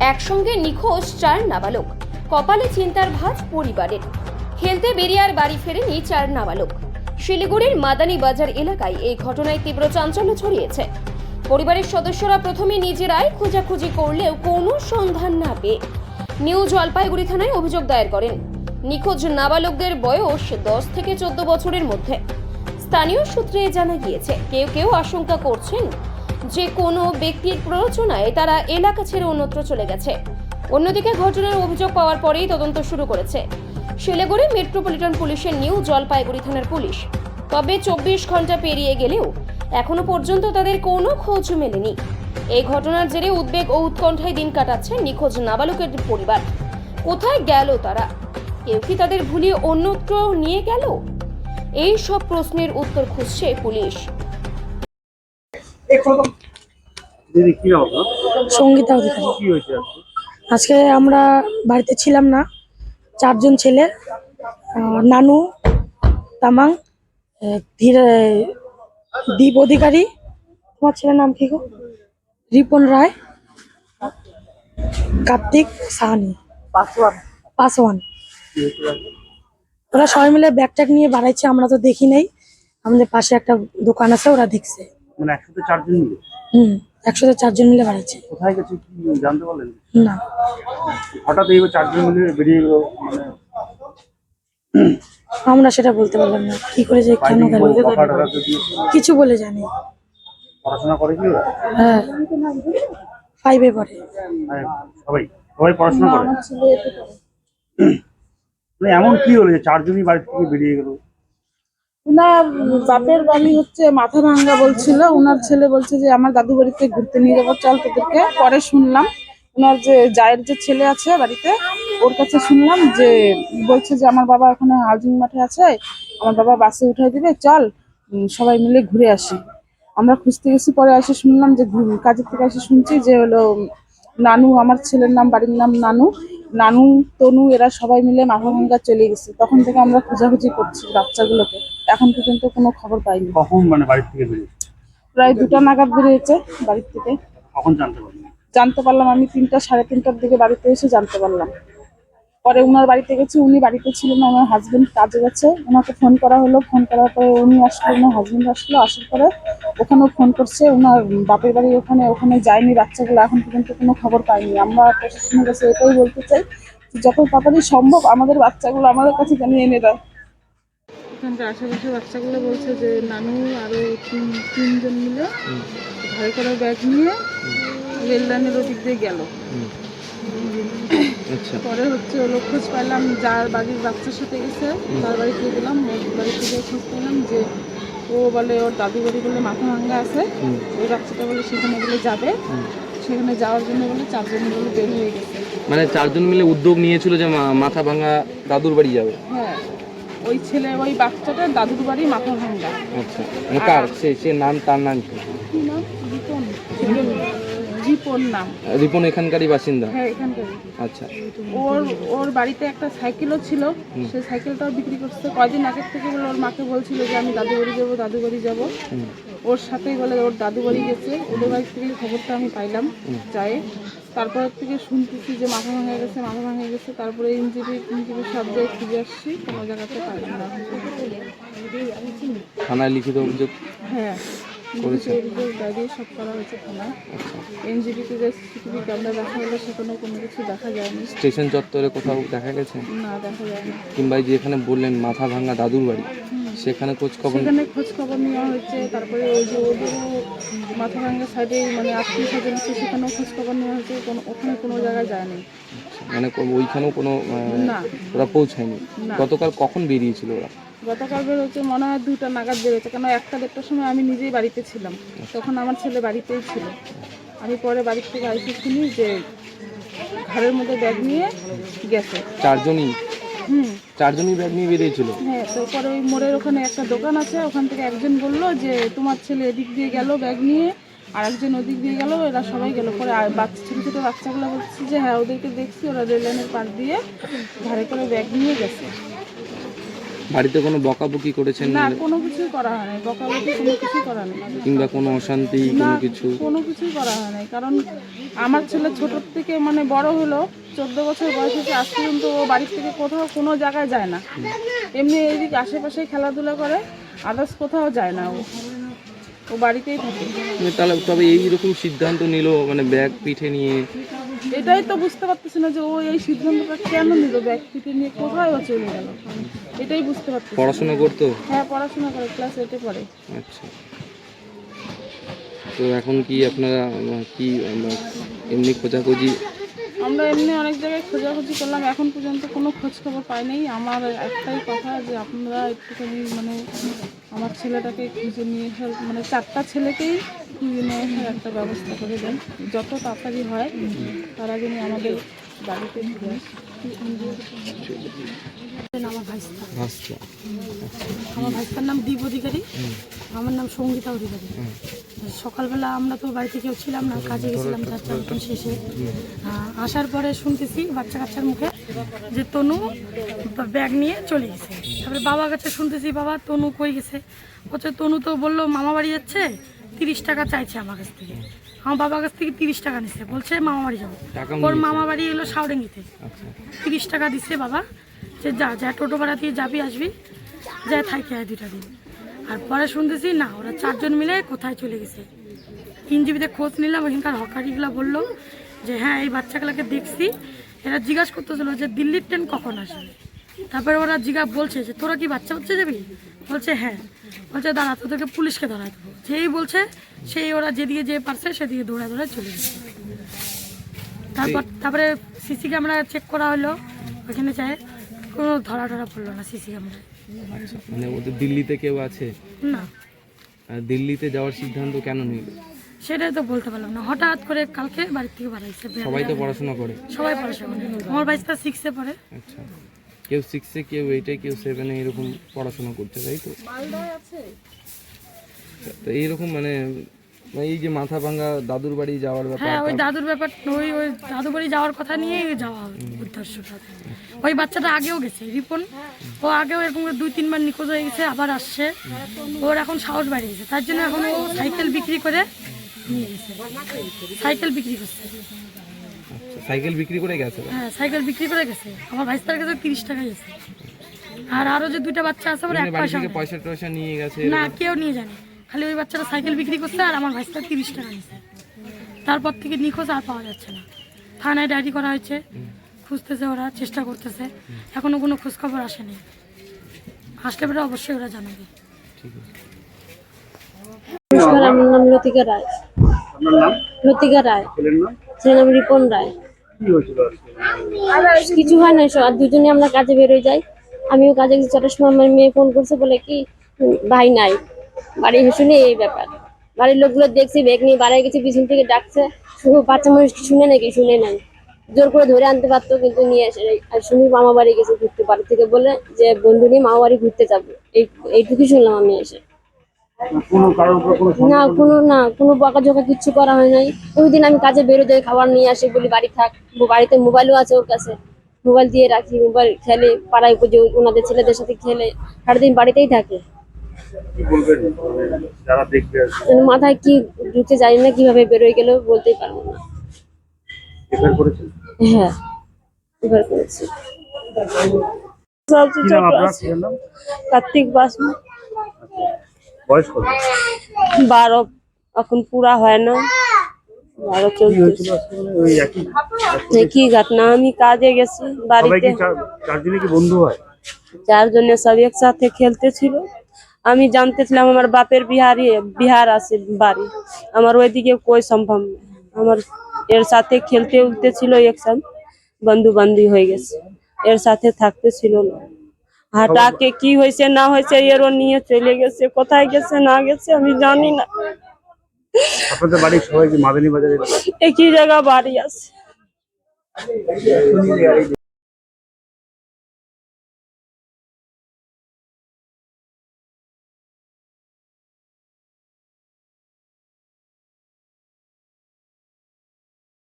একসঙ্গে নিখোঁজ চার নাবালক। কপালে চিন্তার ভাঁজ পরিবারের। খেলতে বেরিয়ে আর বাড়ি ফেরেনি চার নাবালক। শিলিগুড়ির মাদানি বাজার এলাকায় এই ঘটনায় তীব্র চাঞ্চল্য ছড়িয়েছে। পরিবারের সদস্যরা প্রথমে নিজেরাই খোঁজাখুঁজি করলেও কোনো সন্ধান না পেয়ে নিউ জলপাইগুড়ি থানায় অভিযোগ দায়ের করেন। নিখোঁজ নাবালকদের বয়স দশ থেকে চোদ্দ বছরের মধ্যে। স্থানীয় সূত্রে জানা গিয়েছে, কেউ কেউ আশঙ্কা করছেন যে কোনো ব্যক্তির প্ররোচনায় তারা এলাকা ছেড়ে অন্যত্র চলে গেছে। অন্যদিকে ঘটনার অভিযোগ পাওয়ার পরেই তদন্ত শুরু করেছে। শিলিগুড়ি মেট্রোপলিটন পুলিশের নিউ জলপাইগুড়ি থানার পুলিশ। তবে চব্বিশ ঘণ্টা পেরিয়ে গেলেও এখনও পর্যন্ত তাদের কোনো খোঁজ মেলেনি। এই ঘটনার জেরে উদ্বেগ ও উৎকণ্ঠায় দিন কাটাচ্ছে নিখোঁজ নাবালকের পরিবার। কোথায় গেল তারা? কেউ কি তাদের ভুলিয়ে অন্যত্র নিয়ে গেল? এই সব প্রশ্নের উত্তর খুঁজছে পুলিশ। সঙ্গীতা অধিকারী। আজকে? আজকে আমরা বাড়িতে ছিলাম না চারজন ছেলে আহ, নানু তামাং আহ, ধীরে দীপ অধিকারী তোমার ছেলের নাম কি গো? রিপন রায় কার্তিক সাহানি পাসওয়ান। ওরা সবাই মিলে ব্যাগ ট্যাগ নিয়ে বাড়াইছে আমরা তো দেখি নাই। আমাদের পাশে একটা দোকান আছে ওরা দেখছে। মানে একসাথে চারজন মিলে? হুম একসাথে চারজন মিলে বাড়াইছে কোথায় গেছে কি জানতে পারলেন? না। হঠাৎ এইভাবে চারজন মিলে বেরিয়ে গেল মানে আমরা সেটা বলতে পারলাম না কি করে যে কেন গেল কথা কিছু বলে জানি পড়াশোনা করে কি? হ্যাঁ। ফাইভে পড়ে। মানে সবাই সবাই পড়াশোনা করে? মানে এমন কি হলো যে চারজনই বাড়ি থেকে বেরিয়ে গেল? ওনার বাপের বাড়ি হচ্ছে মাথা ভাঙ্গা বলছিল। ওনার ছেলে বলছে যে, আমার দাদু বাড়িতে ঘুরতে নিয়ে যাব, চল তোদেরকে। পরে শুনলাম ওনার যে, জায়ের যে ছেলে আছে বাড়িতে, ওর কাছে শুনলাম যে, বলছে যে, আমার বাবা ওখানে হাউজিং মাঠে আছে, আমার বাবা বাসে উঠাই দিবে, চল সবাই মিলে ঘুরে আসি। আমরা খুঁজতে গেছি, পরে এসে শুনলাম যে কাজের থেকে এসে শুনছি যে, হলো, নানু, আমার ছেলের নাম, বাড়ির নাম নানু। নানু, তনু, এরা সবাই মিলে মাথা ভাঙ্গা চলে গেছে। তখন থেকে আমরা খোঁজাখুঁজি করছি বাচ্চাগুলোকে। এখন পর্যন্ত কোনো খবর পাইনি। কখন মানে বাড়ি থেকে বেরিয়েছে? প্রায় দুটা নাগাদ বেরিয়েছে বাড়ির থেকে। কখন জানতে পারলেন? জানতে পারলাম আমি তিনটা সাড়ে তিনটার দিকে বাড়িতে এসে জানতে পারলাম। পরে উনার বাড়িতে গেছি উনি বাড়িতে ছিলেন না ওনার হাজবেন্ড কাজে গেছে। ওনাকে ফোন করা হলো ফোন করার পরে উনি আসলো ওনার হাজবেন্ড আসলো আসার পরে ওখানেও ফোন করছে ওনার বাপের বাড়ি ওখানে ওখানে যায়নি বাচ্চাগুলো এখন পর্যন্ত কোনো খবর পাইনি। আমরা প্রশাসনের কাছে এটাই বলতে চাই যত তাড়াতাড়ি সম্ভব আমাদের বাচ্চাগুলো আমাদের কাছে যেন এনে দেয়। এখানকার আশেপাশে বাচ্চাগুলো বলছে যে নানু আরও তিন তিনজন মিলে ঘরে করে ব্যাগ নিয়ে রেল লাইনের ওদিক দিয়ে গেল। আচ্ছা। পরে হচ্ছে ওলো খোঁজ পাইলাম যার বাড়ির বাচ্চার সাথে গেছে তার বাড়িতে গেলাম ওর বাড়ি থেকে খোঁজ পেলাম যে ও বলে ওর দাদু বাড়ি বলে মাথা ভাঙ্গা আছে। ওই বাচ্চাটা বলে সেখানে বলে যাবে। সেখানে যাওয়ার জন্য বলে চারজন বলে বের হয়ে গেছে। মানে চারজন মিলে উদ্যোগ নিয়েছিল যে মাথা ভাঙা দাদুর বাড়ি যাবে। ওই ছেলে ওই বাচ্চাটার দাদুর বাড়ি মাথা ভাঙ্গা আচ্ছা মানে কার? সে সে নাম তার নাম কি? কি নাম? রিপন। রিপন নাম রিপন এখানকারই বাসিন্দা? হ্যাঁ এখানকারই। আচ্ছা। ওর ওর বাড়িতে একটা সাইকেলও ছিল। সেই সাইকেলটাও বিক্রি করছে। কয়দিন আগের থেকে বলে ওর মাকে বলছিল যে আমি দাদু বাড়ি যাব দাদু বাড়ি যাব। ওর সাথেই বলে ওর দাদু বাড়ি গেছে ওদের বাড়ি থেকে খবরটা আমি পাইলাম যায় তারপর থেকে শুনতেছি যে মাথা ভাঙা গেছে মাথা ভাঙা গেছে তারপরে ইঞ্জিবি ইঞ্জিবি সব জায়গায় খুঁজে আসছি কোনো জায়গাতে পাইলাম না। থানায় লিখিত অভিযোগ হ্যাঁ করেছে? সব করা হয়েছে থানায়। এনজিবিতে যে সিসিটিভি ক্যামেরা দেখা হলো সেখানেও কোনো কিছু দেখা যায়নি। স্টেশন চত্বরে কোথাও দেখা গেছে? না দেখা যায়নি। কিংবা এই যে এখানে বললেন মাথা ভাঙা দাদুর বাড়ি। সেখানে খোঁজ খবর সেখানে খোঁজ খবর নেওয়া হয়েছে তারপরে ওই যে ওদেরও মাথাভাঙ্গা সাইডে মানে আত্মীয় স্বজন আছে সেখানেও খোঁজ খবর নেওয়া হয়েছে কোনো ওখানে কোনো জায়গায় যায়নি। মানে ওইখানেও কোনো না। ওরা পৌঁছায়নি? গতকাল কখন বেরিয়েছিল ওরা? গতকাল বেরোচ্ছে মনে হয় দুটা নাগাদ বেরোচ্ছে কেন একটা দেড়টার সময় আমি নিজেই বাড়িতে ছিলাম তখন আমার ছেলে বাড়িতেই ছিল। আমি পরে বাড়ির থেকে এসে শুনি যে ঘরের মধ্যে ব্যাগ নিয়ে গেছে। চারজনই? চারজনই ব্যাগ নিয়ে বেরিয়েছিল হ্যাঁ তারপরে ওই মোড়ের ওখানে একটা দোকান আছে, ওখান থেকে একজন বলল যে, তোমার ছেলে এদিক দিয়ে গেল ব্যাগ নিয়ে আর একজন ওদিক দিয়ে গেল, এরা সবাই গেল। পরে আর বাচ্চা, ছোটো ছোটো বাচ্চাগুলো বলছে যে হ্যাঁ ওদেরকে দেখছি, ওরা রেল লাইনের পার দিয়ে ধারে করে ব্যাগ নিয়ে গেছে। বাড়িতে কোনো বকাবকি করেছেন? না কোনো কিছুই করা হয় নাই। বকাবকি কোনো কিছুই করা নেই। কিংবা কোনো অশান্তি না কোনো কিছু? কোনো কিছুই করা হয় নাই। কারণ আমার ছেলে ছোটোর থেকে মানে বড় হলো চোদ্দ বছর বয়স হয়েছে আজ পর্যন্ত ও বাড়ির থেকে কোথাও কোনো জায়গায় যায় না। এমনি এইদিকে আশেপাশেই খেলাধুলা করে আদার্স কোথাও যায় না ও। ও বাড়িতেই থাকে। মানে তাহলে তবে এইরকম সিদ্ধান্ত নিল মানে ব্যাগ পিঠে নিয়ে? এটাই তো বুঝতে পারতেছি না যে ও এই সিদ্ধান্তটা কেন নিল ব্যাগ পিঠে নিয়ে কোথায় ও চলে গেল? এটাই বুঝতে পারতেছি। না। পড়াশোনা করতো? হ্যাঁ পড়াশোনা করে ক্লাস এইটে পড়ে। আচ্ছা। তো এখন কি আপনারা কি এমনি খোঁজাখুঁজি? আমরা এমনি অনেক জায়গায় খোঁজাখুঁজি করলাম এখন পর্যন্ত কোনো খোঁজ খবর পাই নাই। আমার একটাই কথা যে আপনারা একটুখানি মানে আমার ছেলেটাকে খুঁজে নিয়ে আসার মানে চারটা ছেলেকেই খুঁজে নিয়ে একটা ব্যবস্থা করে দেন। যত তাড়াতাড়ি হয় তারা যেন আমাদের বাড়িতে ফিরে। আমার ভাইস্তা আমার ভাইস্তার নাম দীপ অধিকারী। আমার নাম সঙ্গীতা অধিকারী। সকালবেলা আমরা তো বাড়িতে কেউ ছিলাম না, কাজে গেছিলাম চার চারজন শেষে। আসার পরে শুনতেছি বাচ্চা কাচ্চার মুখে যে তনু ব্যাগ নিয়ে চলে গেছে। তারপরে বাবার কাছে শুনতেছি, বাবা, তনু কই গেছে? বলছে তনু তো বলল, মামা বাড়ি যাচ্ছে, তিরিশ টাকা চাইছে আমার কাছ থেকে। আমার বাবার কাছ থেকে তিরিশ টাকা নিচ্ছে বলছে মামা বাড়ি যাব ওর? মামা বাড়ি এলো সাউডেঙ্গিতে আচ্ছা। তিরিশ টাকা দিচ্ছে বাবা যে যা যা টোটো ভাড়া দিয়ে যাবি আসবি যা থাকি আয় দুটা দিন। আর পরে শুনতেছি না ওরা চারজন মিলে কোথায় চলে গেছে। ইনজিবিতে খোঁজ নিলাম ওখানকার হকারিগুলো বলল যে হ্যাঁ এই বাচ্চাগুলোকে দেখছি। এরা জিজ্ঞাসা করতেছিল যে দিল্লির ট্রেন কখন আসবে? তারপরে ওরা জিজ্ঞা বলছে যে তোরা কি বাচ্চা বাচ্চা যাবি? বলছে হ্যাঁ। বলছে দাঁড়া তোদেরকে পুলিশকে ধরাই দেবো। যেই বলছে সেই ওরা যেদিকে যে পারছে সেদিকে দৌড়ায় দৌড়ায় চলে গেছে তারপর তারপরে সিসি ক্যামেরা চেক করা হলো। ওখানে চাই কোনো ধরা ধরা পড়ল না সিসি ক্যামেরায়। আচ্ছা মানে ওদের দিল্লিতে কেউ আছে? না। আর দিল্লিতে যাওয়ার সিদ্ধান্ত কেন নিল? সেটাই তো বলতে পারলাম না। হঠাৎ করে কালকে বাড়ির থেকে বাড়াইছে সবাই তো পড়াশোনা করে। সবাই পড়াশোনা করে। আমার বাইশটা সিক্সে পড়ে। আচ্ছা। কেউ সিক্সে কেউ এইটে কেউ সেভেনে এরকম পড়াশোনা করছে তাই তো? তো এইরকম মানে মানে এই যে মাথা ভাঙা দাদুর বাড়ি যাওয়ার ব্যাপার হ্যাঁ ওই দাদুর ব্যাপার ওই ওই দাদু বাড়ি যাওয়ার কথা নিয়েই যাওয়া উদ্দেশ্যটা। ওই বাচ্চাটা আগেও গেছে রিপন। ও আগেও এরকম দুই তিনবার নিখোঁজ হয়ে গেছে আবার আসছে। ওর এখন সাহস বেড়ে গেছে তার জন্য এখন ও সাইকেল বিক্রি করে নিয়ে গেছে। সাইকেল বিক্রি করছে। আচ্ছা সাইকেল বিক্রি করে গেছে? হ্যাঁ সাইকেল বিক্রি করে গেছে। আমার ভাইস্তার কাছে তিরিশ টাকা গেছে। আর আরও যে দুইটা বাচ্চা আছে ওরা এক পয়সা পয়সা টয়সা নিয়ে গেছে না কেউ নিয়ে জানে খালি ওই বাচ্চাটা সাইকেল বিক্রি করছে আর আমার ভাইসটা তিরিশ টাকা নিছে। তারপর থেকে নিখোঁজ আর পাওয়া যাচ্ছে না। থানায় ডায়েরি করা হয়েছে খুঁজতেছে ওরা চেষ্টা করতেছে। এখনও কোনো খোঁজখবর আসেনি। আসলে পরে অবশ্যই ওরা জানাবে। নমস্কার আমার নাম লতিকা রায়। আপনার লতিকা রায়। ছেলের নাম? রিপন রায়। কি কিছু হয় না সব- আর দুজনে আমরা কাজে বেরোয় যাই। আমিও কাজে গেছি। চারটার সময় আমার মেয়ে ফোন করছে বলে কি ভাই নাই। বাড়ি শুনে এই ব্যাপার। বাড়ির লোকগুলো দেখছি ব্যাগ নিয়ে বাড়ায় গেছি পিছন থেকে ডাকছে। শুধু বাচ্চা মানুষ শুনে নাকি? শুনে নাই জোর করে ধরে আনতে পারতো কিন্তু নিয়ে এসে আর শুনি মামা বাড়ি গেছে ঘুরতে বাড়ি থেকে বলে যে বন্ধু নিয়ে মামা বাড়ি ঘুরতে যাব। এই এইটুকুই শুনলাম আমি এসে। না কোনো না কোনো বকাঝকা কিচ্ছু করা হয় নাই। ওই দিন আমি কাজে বেরোতে খাবার নিয়ে আসি বলি বাড়ি থাক। বাড়িতে মোবাইলও আছে ওর কাছে। মোবাইল দিয়ে রাখি মোবাইল খেলে পাড়ায় ওনাদের ছেলেদের সাথে খেলে। সারাদিন বাড়িতেই থাকে। কি বলবেন? মানে যারা দেখবে মানে মাথায় কি ঢুকতে জানি না কীভাবে বেরোয় গেল বলতেই পারব না। করেছেন? হ্যাঁ এবার করেছি। কার্তিক বয়স কত? বারো এখন পুরা হয় না। বারো কি চলছে মানে কি ঘটনা? আমি কাজে গেছি বাড়িতে কি চার- চারজনে কি বন্ধু হয়? চারজনে সব একসাথে খেলতে ছিল আমি জানতেছিলাম আমার বাপের বিহারি বিহার আছে বাড়ি। আমার ওইদিকে কই সম্ভব? আমার এর সাথে খেলতে উঠতে ছিল একসাথে বন্ধু বান্ধি হয়ে গেছে। এর সাথে থাকতে ছিল না। হাটাকে কি হয়েছে না হয়েছে এরও নিয়ে চলে গেছে কোথায় গেছে না গেছে আমি জানি না। আপনাদের বাড়ির সবাই কি মাদানী বাজারে একই জায়গা বাড়ি আছে।